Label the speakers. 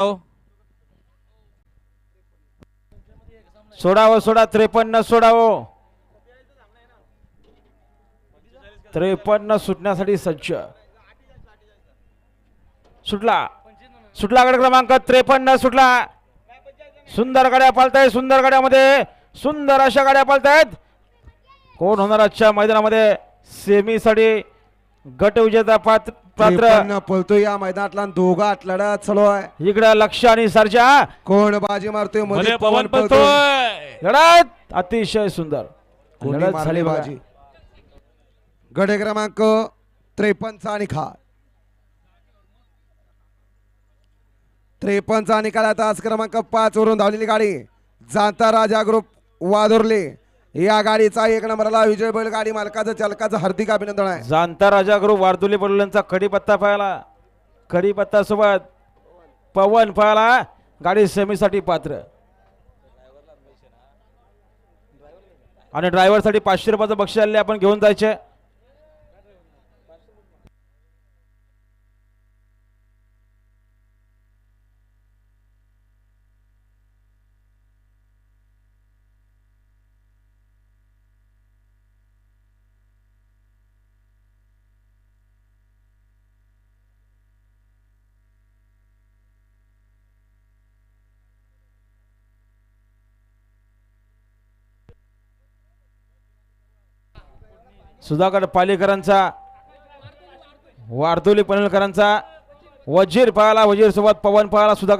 Speaker 1: हो. सोडावं सोडा. त्रेपन्न सोडावं. त्रेपन्न सुटण्यासाठी सज्ज. सुटला. सुटला गड क्रमांक. त्रेपन्न सुटला. सुंदर गाड्या पालताय सुंदर गाड्यामध्ये सुंदर अशा गाड्या पालतायत. कोण होणार आजच्या मैदानामध्ये? सेमीसाठी गट विजेता पात्र पात्र.
Speaker 2: त्रेपन्न पळतोय या मैदानातला दोघा लढा चालू आहे
Speaker 1: इकडं लक्ष आणि सरजा.
Speaker 2: कोण बाजी मारतोय? मध्ये पवन पळतोय.
Speaker 1: लढत अतिशय सुंदर.
Speaker 2: कोणी
Speaker 1: लढत
Speaker 2: मारली
Speaker 1: झाली.
Speaker 2: बाजी? गडे क्रमांक त्रेपन्नचा निकाल. त्रेपन्नचा निकाल आता आज क्रमांक पाच वरून धावलेली गाडी. जाता राजा ग्रुप वादुर्ले. या गाडीचा एक नंबरला विजय बैल गाडी मालकाचं चालकाचं हार्दिक अभिनंदन आहे.
Speaker 1: जाणता राजा गुरु वारदुली बडोल्यांचा खडीपत्ता पाहिला खडीपत्ता सोबत पवन पाहिला गाडी सेमीसाठी पात्र. आणि ड्रायव्हरसाठी पाचशे रुपयाचं बक्षीस आले आपण घेऊन जायचे. सुधाकर पालेकरांचा वारदोली पनलकरांचा वजीर पळाला वजीर सोबत पवन पळाला सुधाकर